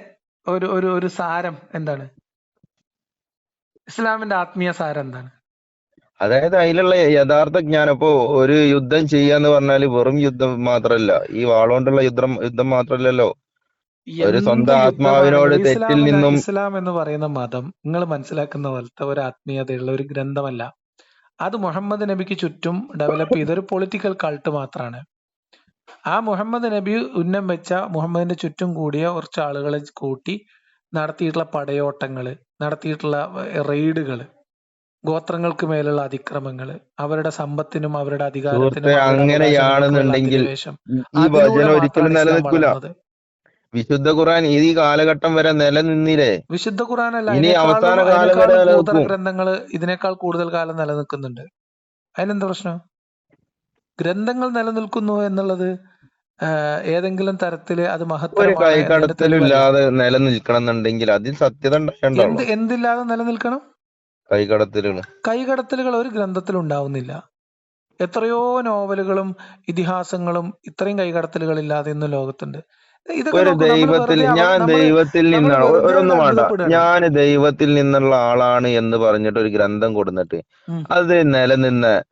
S1: ഒരു ഒരു ഒരു സാരം എന്താണ്? ഇസ്ലാമിന്റെ ആത്മീയ സാരം എന്താണ്?
S2: അതായത് അതിലുള്ള യഥാർത്ഥ ജ്ഞാനം. ഇപ്പോ ഒരു യുദ്ധം ചെയ്യാന്ന് പറഞ്ഞാൽ വെറും യുദ്ധം മാത്രല്ല. ഈ വാളോണ്ടുള്ള യുദ്ധം യുദ്ധം മാത്രല്ലല്ലോ. ഒരു സ്വന്തം ആത്മാവിനോട് തെറ്റിൽ നിന്നും
S1: ഇസ്ലാം എന്ന് പറയുന്ന മതം നിങ്ങൾ മനസ്സിലാക്കുന്ന പോലത്തെ ഒരു ആത്മീയതയുള്ള ഒരു ഗ്രന്ഥമല്ല. അത് മുഹമ്മദ് നബിക്ക് ചുറ്റും ഡെവലപ്പ് ചെയ്ത ഒരു പൊളിറ്റിക്കൽ കൾട്ട് മാത്രമാണ് ആ മുഹമ്മദ് നബി ഉന്നം വെച്ച മുഹമ്മദിന്റെ ചുറ്റും കൂടിയ കുറച്ച് ആളുകളെ കൂട്ടി നടത്തിയിട്ടുള്ള പടയോട്ടങ്ങൾ നടത്തിയിട്ടുള്ള റെയ്ഡുകൾ ഗോത്രങ്ങൾക്ക് മേലുള്ള അതിക്രമങ്ങൾ അവരുടെ സമ്പത്തിനും അവരുടെ അധികാരത്തിനും
S2: അങ്ങനെയാണെന്നുണ്ടെങ്കിൽ ഈ വചനം ഒരിക്കലും നിലനിൽക്കില്ല വിശുദ്ധ ഖുർആൻ ഈ കാലഘട്ടം വരെ നിലനിന്നില്ലേ?
S1: വിശുദ്ധ ഖുറാനല്ല
S2: ഇനി
S1: അതിനേക്കാളും
S2: അവസാന കാലം വരെ
S1: ഗ്രന്ഥങ്ങൾ ഇതിനേക്കാൾ കൂടുതൽ കാലം നിലനിൽക്കുന്നുണ്ട്. അതിനെന്താ പ്രശ്നം? ഗ്രന്ഥങ്ങൾ നിലനിൽക്കുന്നു എന്നുള്ളത് ഏതെങ്കിലും തരത്തിൽ അത്
S2: കൈകടത്തലും നിലനിൽക്കണം എന്നുണ്ടെങ്കിൽ അതിൽ സത്യത
S1: എന്ത് എന്തില്ലാതെ നിലനിൽക്കണം?
S2: കൈകടത്തലുകൾ
S1: കൈകടത്തലുകൾ ഒരു ഗ്രന്ഥത്തിൽ ഉണ്ടാവുന്നില്ല. എത്രയോ നോവലുകളും ഇതിഹാസങ്ങളും ഇത്രയും കൈകടത്തലുകൾ ഇല്ലാതെ ഇന്ന് ലോകത്തുണ്ട്.
S2: ഒരു ദൈവത്തിൽ ഞാൻ ദൈവത്തിൽ നിന്നാണ്. ഒരൊന്നും വേണ്ട. ഞാൻ ദൈവത്തിൽ നിന്നുള്ള ആളാണ് എന്ന് പറഞ്ഞിട്ട് ഒരു ഗ്രന്ഥം
S1: കൊടുന്നിട്ട്.
S2: അത് നിലനിന്ന്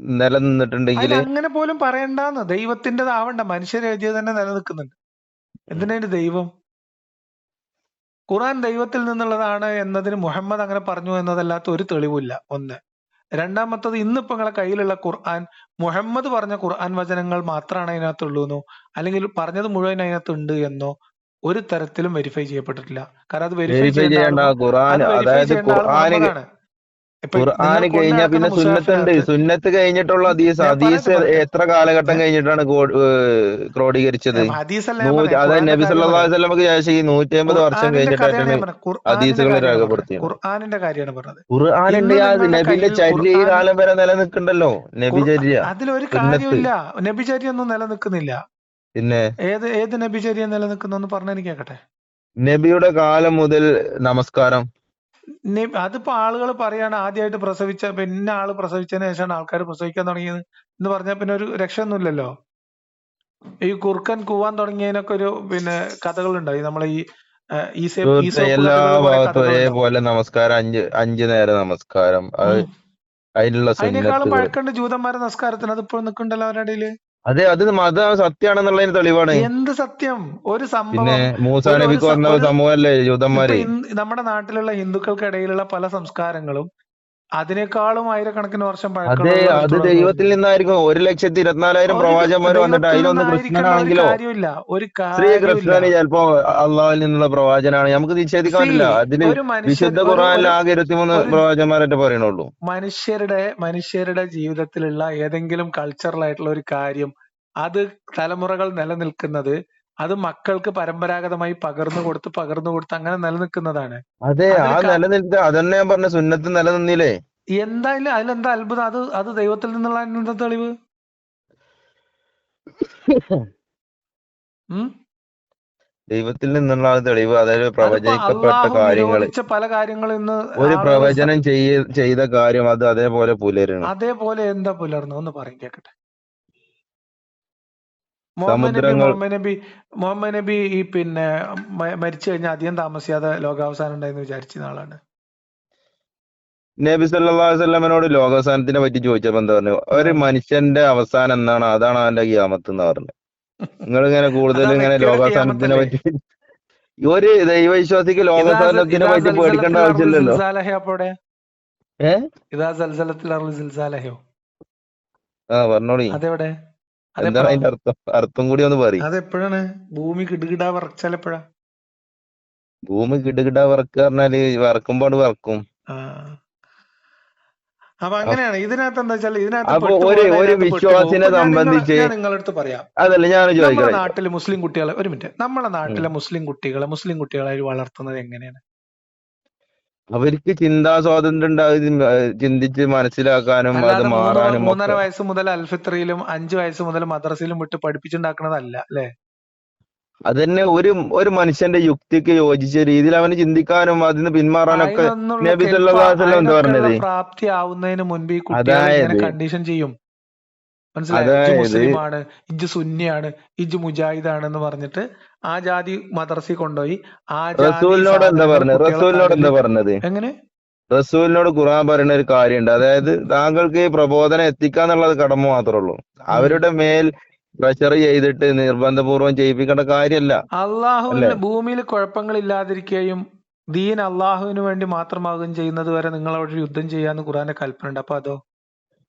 S2: നിലനിന്നിട്ടുണ്ടെങ്കിൽ
S1: അങ്ങനെ പോലും പറയണ്ടെന്ന്. ദൈവത്തിന്റെതാവണ്ട. മനുഷ്യരെ എഴുതിയത് തന്നെ നിലനിൽക്കുന്നുണ്ട്. എന്തിനാണ് ദൈവം? ഖുറാൻ ദൈവത്തിൽ നിന്നുള്ളതാണ് എന്നതിന് മുഹമ്മദ് അങ്ങനെ പറഞ്ഞു എന്നതല്ലാത്ത ഒരു തെളിവില്ല ഒന്ന്. രണ്ടാമത്തത് ഇന്നിപ്പോ നിങ്ങളെ കയ്യിലുള്ള ഖുർആൻ മുഹമ്മദ് പറഞ്ഞ ഖുർആൻ വചനങ്ങൾ മാത്രമാണ് അതിനകത്തുള്ളൂ എന്നോ അല്ലെങ്കിൽ പറഞ്ഞത് മുഴുവൻ അതിനകത്തുണ്ട് എന്നോ ഒരു തരത്തിലും വെരിഫൈ ചെയ്യപ്പെട്ടിട്ടില്ല. കാരണം അത് വെരിഫൈ ചെയ്യേണ്ട ആൾ
S2: ഖുർആൻ അതായത്
S1: ചെയ്യേണ്ട
S2: കഴിഞ്ഞാൽ
S1: നടക്കുന്ന
S2: പിന്നെ സുന്നത്തുണ്ട്
S1: ഉണ്ട്.
S2: സുന്നത്ത് കഴിഞ്ഞിട്ടുള്ള ഹദീസ് ഹദീസ് എത്ര കാലഘട്ടം കഴിഞ്ഞിട്ടാണ് ക്രോഡീകരിച്ചത്?
S1: അതെ
S2: നബി സല്ലല്ലാഹു അലൈഹി ശേഷം ഈ നൂറ്റി അമ്പത് വർഷം കഴിഞ്ഞിട്ടാണ് ഹദീസുകൾ രേഖപ്പെടുത്തിയത്.
S1: ഖുർആനിന്റെ കാര്യമാണ് പറഞ്ഞത്.
S2: ഖുർആൻ
S1: നിങ്ങളുടെ
S2: നബിന്റെ ചര്യ ഈ
S1: ഖുർആൻ
S2: കാലം വരെ നിലനിൽക്കണ്ടല്ലോ? നബിചര്യ
S1: അതിലൊരു
S2: കാര്യമില്ല
S1: കാര്യമില്ല. നബിചര്യൊന്നും നിലനിൽക്കുന്നില്ല.
S2: പിന്നെ?
S1: ഏത് ഏത് നബിചര്യ നിലനിൽക്കുന്നു പറഞ്ഞ എനിക്ക് കേക്കട്ടെ.
S2: നബിയുടെ കാലം മുതൽ നമസ്കാരം.
S1: അതിപ്പോ ആളുകൾ പറയാണ് ആദ്യമായിട്ട് പ്രസവിച്ച പിന്നെ ആൾ പ്രസവിച്ചതിന് ശേഷമാണ് ആൾക്കാർ പ്രസവിക്കാൻ തുടങ്ങിയത് എന്ന് പറഞ്ഞാൽ പിന്നെ ഒരു രക്ഷയൊന്നുമില്ലല്ലോ. ഈ കുറുക്കൻ കൂവാൻ തുടങ്ങിയതിനൊക്കെ ഒരു പിന്നെ കഥകളുണ്ടായി. നമ്മളെ ഈ
S2: എല്ലാ ഭാഗത്തും ഒരേപോലെ നമസ്കാരം. അഞ്ച് അഞ്ചു നേരം നമസ്കാരം. അത്
S1: ഉം.
S2: അതിനുള്ള
S1: അതിനേക്കാളും
S2: പഴക്കമുണ്ട്
S1: പഴക്കണ്ട് ജൂതന്മാരെ നമസ്കാരത്തിന് അതിപ്പോഴും നിൽക്കണ്ടല്ലോ അവരുടെ ഇടയിൽ?
S2: അതെ അത് മതം സത്യാണെന്നുള്ളതിന് തെളിവാണ്.
S1: എന്ത് സത്യം? ഒരു സംഭവം.
S2: മൂസാ നബിക്ക്
S1: പറഞ്ഞ
S2: സമൂഹല്ലേ ജൂതന്മാര്
S1: നമ്മുടെ നാട്ടിലുള്ള ഹിന്ദുക്കൾക്കിടയിലുള്ള പല സംസ്കാരങ്ങളും അതിനേക്കാളും ആയിരക്കണക്കിന് വർഷം
S2: അതെ അത് ദൈവത്തിൽ നിന്നായിരിക്കും. ഒരു ലക്ഷത്തി ഇരുപത്തിനാലായിരം പ്രവാചകന്മാർ വന്നിട്ട് അതിലൊന്ന് കൃഷ്ണനാണെങ്കിലോ
S1: കാര്യമില്ല.
S2: ശ്രീ
S1: കാര്യമില്ല.
S2: കൃഷ്ണന് ചിലപ്പോ അള്ളാഹിൽ നിന്നുള്ള പ്രവാചനാണ് നമുക്ക് നിഷേധിക്കാൻ
S1: അതിന്
S2: പറ്റില്ല
S1: അതിൽ
S2: വിശുദ്ധ ഖുറാനിൽ ആകെ ഇരുപത്തിമൂന്ന്
S1: ഒരു
S2: പ്രവാചകന്മാരൊക്കെ പറയണുള്ളൂ
S1: മനുഷ്യരുടെ മനുഷ്യരുടെ ജീവിതത്തിലുള്ള ഏതെങ്കിലും കൾച്ചറൽ ആയിട്ടുള്ള ഒരു കാര്യം അത് തലമുറകൾ നിലനിൽക്കുന്നത് അത് മക്കൾക്ക് പരമ്പരാഗതമായി പകർന്നു കൊടുത്ത് പകർന്നു കൊടുത്ത് അങ്ങനെ നിലനിൽക്കുന്നതാണ്.
S2: അതെ ആ
S1: അതിൽ
S2: അതന്നെ ഞാൻ പറഞ്ഞ സുന്നത്ത് നിലനിന്നില്ലേ?
S1: എന്തായാലും അതിലെന്താ അത്ഭുതം? അത് അത് ദൈവത്തിൽ നിന്നുള്ള എന്താ തെളിവ്?
S2: ദൈവത്തിൽ നിന്നുള്ള തെളിവ് അതായത്
S1: പ്രവചനിക്കപ്പെട്ട
S2: കാര്യങ്ങൾ
S1: പല കാര്യങ്ങളും ഇന്ന്
S2: ഒരു പ്രവചനം ചെയ്ത കാര്യം അത് അതേപോലെ പുലരണം
S1: അതേപോലെ എന്താ പുലർന്നു? ഒന്ന് പറയും കേക്കട്ടെ. മുഹമ്മദ് നബി മുഹമ്മദ് നബി മുഹമ്മദ് നബി ഈ പിന്നെ മരിച്ചു കഴിഞ്ഞാൽ അധികം താമസിയാതെ ലോകാവസാനം ഉണ്ടായെന്ന് വിചാരിച്ച ആളാണ്.
S2: നബി സല്ലല്ലാഹു അലൈഹി വസല്ലമയോട് ലോകാവസാനത്തിനെ പറ്റി ചോദിച്ചപ്പോ എന്താ പറഞ്ഞു? ഒരു മനുഷ്യന്റെ അവസാനം എന്താണ്? അതാണ് അവന്റെ ഖിയാമത്ത് എന്ന് പറഞ്ഞു നിങ്ങൾ ഇങ്ങനെ കൂടുതൽ ഇങ്ങനെ ലോകാവസാനത്തിനെ പറ്റി ഒരു ദൈവവിശ്വാസിക്ക് ലോകാവസാനത്തിനെ പറ്റി പേടിക്കേണ്ട ആവശ്യമില്ലല്ലോ.
S1: ഏഹ്
S2: ആ പറഞ്ഞോളി.
S1: അതെവിടെ?
S2: എന്താണ് അതിന്റെ അർത്ഥം? അർത്ഥം കൂടി ഒന്ന് പറയും.
S1: അതെപ്പോഴാണ്? ഭൂമി കിടുകിടാ എപ്പോഴാ?
S2: ഭൂമി കിടുകിടാ വിറക്കുക പറഞ്ഞാൽ വിറക്കുമ്പോണ്ട് വിറക്കും.
S1: ആ. അപ്പൊ അങ്ങനെയാണ്. ഇതിനകത്ത് എന്താ വെച്ചാൽ ഇതിനകത്ത്
S2: ഒരു ഒരു വിശ്വാസിനെ സംബന്ധിച്ച്
S1: ഞാൻ നിങ്ങളുടെ അടുത്ത് പറയാം.
S2: അതല്ല ഞാൻ
S1: നമ്മുടെ നാട്ടിലെ മുസ്ലിം കുട്ടികളെ ഒരു മിനിറ്റ്. നമ്മുടെ നാട്ടിലെ മുസ്ലിം കുട്ടികളെ മുസ്ലിം കുട്ടികളെ വളർത്തുന്നത് എങ്ങനെയാണ്?
S2: അവർക്ക് ചിന്താ സ്വാതന്ത്ര്യം ഉണ്ടാകും ചിന്തിച്ച് മനസ്സിലാക്കാനും അത് മാറാനും
S1: മൂന്നര വയസ്സ് മുതൽ അൽഫിത്രയിലും അഞ്ചു വയസ്സ് മുതൽ മദ്രസയിലും വിട്ട് പഠിപ്പിച്ചുണ്ടാക്കുന്നതല്ല അല്ലെ?
S2: അതന്നെ ഒരു ഒരു മനുഷ്യന്റെ യുക്തിക്ക് യോജിച്ച രീതിയിൽ അവന് ചിന്തിക്കാനും അതിന് പിന്മാറാനൊക്കെ
S1: ഒക്കെ
S2: നബി സല്ലല്ലാഹു അലൈഹി വസല്ലം എന്താ പറഞ്ഞത്?
S1: പ്രാപ്തി ആവുന്നതിന് മുൻപ് ഈ കുട്ടികളെ കണ്ടീഷൻ ചെയ്യും. മനസ്സിലായോ? ഇജ്ജ്
S2: അതായത്
S1: മുസ്ലിമാണ് ഇജ്ജ് സുന്നിയാണ് ഇജ്ജ് മുജാഹിദാണ് എന്ന് പറഞ്ഞിട്ട് ആ ജാതി മദ്രസയിൽ കൊണ്ടുപോയി ആ ജാതി
S2: റസൂലിനോട് എന്താ
S1: സാധനങ്ങൾ
S2: പറഞ്ഞത്?
S1: കുട്ടികളെ
S2: റസൂലിനോട് എന്താ പറഞ്ഞത്?
S1: എങ്ങനെ?
S2: റസൂലിനോട് ഖുർആൻ പറയുന്ന ഒരു കാര്യമുണ്ട്. അതായത് താങ്കൾക്ക് ഈ പ്രബോധനം എത്തിക്കാന്നുള്ളത് കടമ മാത്രമേ ഉള്ളൂ.
S1: ഉം.
S2: അവരുടെ മേൽ പ്രഷർ ചെയ്തിട്ട് നിർബന്ധപൂർവം ചെയ്യിപ്പിക്കേണ്ട കാര്യമല്ല.
S1: അള്ളാഹുവിന് ഭൂമിയിൽ കുഴപ്പങ്ങൾ ഇല്ലാതിരിക്കുകയും ദീൻ അള്ളാഹുവിന് വേണ്ടി മാത്രമാകുകയും ചെയ്യുന്നത് വരെ നിങ്ങൾ അവിടെ യുദ്ധം ചെയ്യാന്ന് ഖുറാന്റെ കൽപ്പന ഉണ്ട് അപ്പൊ അതോ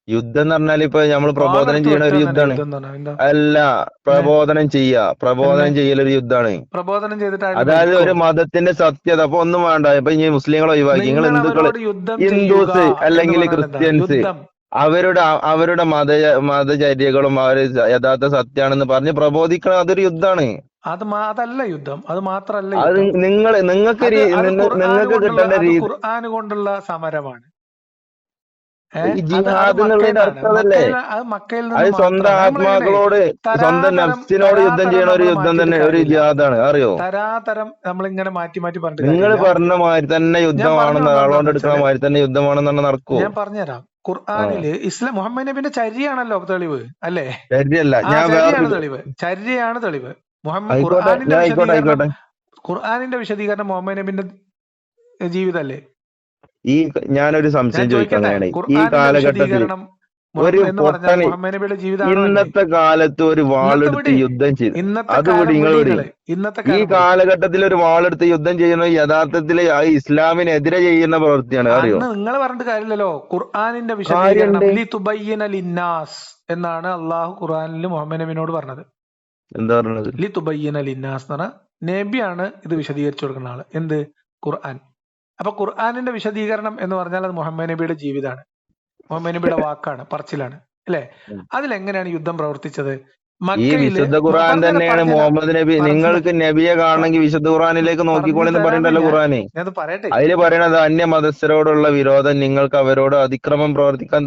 S2: യുദ്ധം എന്ന് പറഞ്ഞാൽ ഇപ്പൊ നമ്മൾ പ്രബോധനം ചെയ്യുന്ന ഒരു
S1: വെട്ടുക എന്നല്ലേ
S2: യുദ്ധാണ്
S1: യുദ്ധം എന്ന് പറഞ്ഞാൽ എന്താ?
S2: അല്ല പ്രബോധനം ചെയ്യുക പ്രബോധനം ചെയ്യൽ ഒരു
S1: യുദ്ധമാണ്.
S2: അതായത് ഒരു മതത്തിന്റെ സത്യത. അപ്പൊ ഒന്നും വേണ്ട. ഇപ്പൊ ഇനി മുസ്ലിങ്ങളെ ഒഴിവാക്കി. നിങ്ങൾ
S1: ഹിന്ദുക്കൾ
S2: ഹിന്ദുസ് അല്ലെങ്കിൽ ക്രിസ്ത്യൻസ് അവരുടെ അവരുടെ മത മതചര്യകളും അവർ യഥാർത്ഥ സത്യാണെന്ന് പറഞ്ഞ് പ്രബോധിക്കണം അതൊരു യുദ്ധമാണ്.
S1: അത് അതല്ല യുദ്ധം. അത് മാത്രല്ല
S2: നിങ്ങൾ നിങ്ങൾക്ക് നിങ്ങൾക്ക് കിട്ടേണ്ട രീതി
S1: ഖുർആൻ കൊണ്ടുള്ള സമരമാണ്.
S2: ഈ
S1: അത് മക്കയിൽ അത്
S2: സ്വന്തം ആത്മാക്കളോട് സ്വന്തം നഫ്സിനോട് യുദ്ധം ചെയ്യണ ഒരു യുദ്ധം തന്നെ ഒരു ജിഹാദാണ്. അറിയോ?
S1: തരാതരം നമ്മളിങ്ങനെ മാറ്റി മാറ്റി പറഞ്ഞു
S2: നിങ്ങൾ പറഞ്ഞ മാതിരി തന്നെ
S1: ഞാൻ
S2: യുദ്ധമാണെന്ന് ആളോണ്ട്
S1: എടുക്കുന്ന
S2: മാതിരി തന്നെ യുദ്ധമാണെന്ന് നടക്കൂ
S1: ഞാൻ പറഞ്ഞുതരാം. ഖുർആാനിൽ ഇസ്ലാം മുഹമ്മദ് നബിന്റെ ചര്യയാണല്ലോ തെളിവ് അല്ലേ? ചരിയല്ല
S2: ഞാൻ
S1: തെളിവ്. ചര്യയാണ് തെളിവ്. മുഹമ്മദ് ഖുർആാനിന്റെ
S2: ഖുർആനിന്റെ
S1: വിശദീകരണം ഖുർആനിന്റെ വിശദീകരണം മുഹമ്മദ് നബിന്റെ ജീവിതമല്ലേ
S2: ഈ ഞാനൊരു സംശയം ചോദിക്കുന്നതാണ് ഈ കാലഘട്ടത്തിൽ ഒരു പൊട്ടനെ ഇന്നത്തെ കാലത്ത് ഒരു വാളെടുത്ത് യുദ്ധം ചെയ്തു
S1: അതുകൂടി
S2: അത്
S1: കാലം
S2: വിടി നിങ്ങൾ
S1: വിടി.
S2: വിടി
S1: നിങ്ങൾ ഇന്നത്തെ
S2: ഈ കാലഘട്ടത്തിൽ ഒരു വാളെടുത്ത് യുദ്ധം ചെയ്യുന്നത് യഥാർത്ഥത്തിൽ ഇസ്ലാമിനെതിരെ ചെയ്യുന്ന പ്രവൃത്തിയാണ്. അറിയോ?
S1: നിങ്ങൾ പറഞ്ഞിട്ട് കാര്യമില്ലല്ലോ. ഖുർആാനിന്റെ ലിന്നാസ് എന്നാണ് അള്ളാഹു ഖുർആാനിൽ മുഹമ്മദ് നബിനോട് പറഞ്ഞത്.
S2: എന്താ പറഞ്ഞത്?
S1: ലി തുബയ്യന ലിന്നാസ് എന്ന് പറഞ്ഞ നബിയാണ് ഇത് വിശദീകരിച്ചു കൊടുക്കുന്ന ആൾ. എന്ത്? ഖുർആൻ. അപ്പൊ ഖുർആാനിന്റെ വിശദീകരണം എന്ന് പറഞ്ഞാൽ അത് മുഹമ്മദ് നബിയുടെ ജീവിതമാണ്. മുഹമ്മദ് നബിയുടെ വാക്കാണ് പറച്ചിലാണ്. അല്ലെ?
S2: അതിൽ
S1: എങ്ങനെയാണ് യുദ്ധം പ്രവർത്തിച്ചത്?
S2: ഈ വിശുദ്ധ ഖുർആൻ തന്നെയാണ് മുഹമ്മദ് നബി നിങ്ങൾക്ക് നബിയെ കാണണമെങ്കിൽ വിശുദ്ധ ഖുർആനിലേക്ക്
S1: നോക്കിക്കോളൂ
S2: നോക്കിക്കോളെന്ന് പറയണ്ടല്ലോ ഖുർആനെ. അതിൽ പറയണത് അന്യ മതസ്ഥരോടുള്ള വിരോധം നിങ്ങൾക്ക് അവരോട് അതിക്രമം പ്രവർത്തിക്കാൻ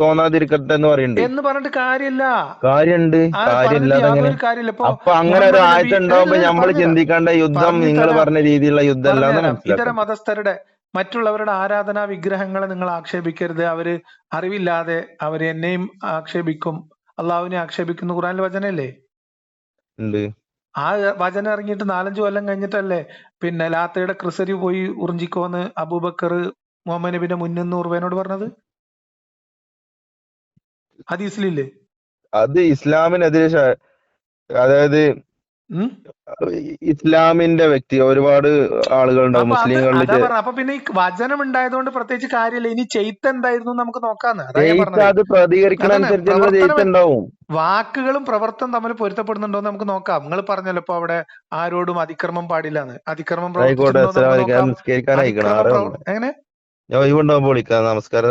S2: തോന്നാതിരിക്കട്ടെ എന്ന് പറയുന്നുണ്ട്.
S1: എന്ന് പറഞ്ഞിട്ട് കാര്യമില്ല. യാതൊരു കാര്യമില്ല.
S2: അപ്പൊ അങ്ങനെ ഒരു ആയത് ഉണ്ടാവുമ്പോ നമ്മൾ ചിന്തിക്കേണ്ട യുദ്ധം നിങ്ങൾ പറഞ്ഞ രീതിയിലുള്ള യുദ്ധമല്ല
S1: ഇതര മതസ്ഥരുടെ മറ്റുള്ളവരുടെ ആരാധനാ വിഗ്രഹങ്ങളെ നിങ്ങൾ ആക്ഷേപിക്കരുത്. അവർ അറിവില്ലാതെ അവർ എന്നെയും ആക്ഷേപിക്കും. അള്ളാഹുവിനെ ആക്ഷേപിക്കുന്ന. ഖുറാനിലെ വചനല്ലേ ആ വചനം ഇറങ്ങിയിട്ട് നാലഞ്ചു കൊല്ലം കഴിഞ്ഞിട്ടല്ലേ പിന്നെ ലാത്തയുടെ ക്രിസരി പോയി ഉറിഞ്ചിക്കോന്ന് അബൂബക്കർ മുഹമ്മദ് നബിന്റെ മുന്നിന്ന് ഉർവേനോട് പറഞ്ഞത്? ഹദീസിലില്ലേ
S2: അത് ഇസ്ലാമിനെതിരെ അതായത് ഇസ്ലാമിന്റെ വ്യക്തി ഒരുപാട്
S1: ആളുകൾ ഉണ്ടാവും
S2: മുസ്ലിങ്ങളിൽ
S1: അപ്പൊ പിന്നെ ഈ വചനം ഉണ്ടായതുകൊണ്ട് പ്രത്യേകിച്ച് കാര്യമില്ല. ഇനി ചെയ്ത്ത് എന്തായിരുന്നു നമുക്ക് നോക്കാന്ന്. അത്
S2: പ്രതികരിക്കണ
S1: അതന്നെ
S2: അനുസരിച്ചുള്ള
S1: പ്രവർത്തനം
S2: ജയിത്ത് ഉണ്ടാവും.
S1: വാക്കുകളും പ്രവർത്തനം തമ്മിൽ പൊരുത്തപ്പെടുന്നുണ്ടോ എന്ന് നമുക്ക് നോക്കാം. നിങ്ങൾ പറഞ്ഞല്ലോ ഇപ്പൊ അവിടെ ആരോടും അതിക്രമം പ്രവർത്തിച്ചിട്ടുണ്ടോ എന്ന് അതിക്രമം എങ്ങനെ?
S2: ഒഴിവുണ്ടാവുമ്പോ വിളിക്കാം. നമസ്കാര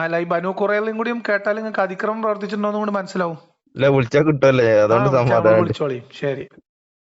S1: അല്ല ഈ ബനു കുറേലും കൂടിയും കേട്ടാൽ നിങ്ങൾക്ക് അതിക്രമം പ്രവർത്തിച്ചിട്ടുണ്ടോ എന്ന് കൂടി മനസ്സിലാവും.
S2: ഇല്ല വിളിച്ചാ കിട്ടുമല്ലേ അതുകൊണ്ട് സമാധാനം
S1: ശരി.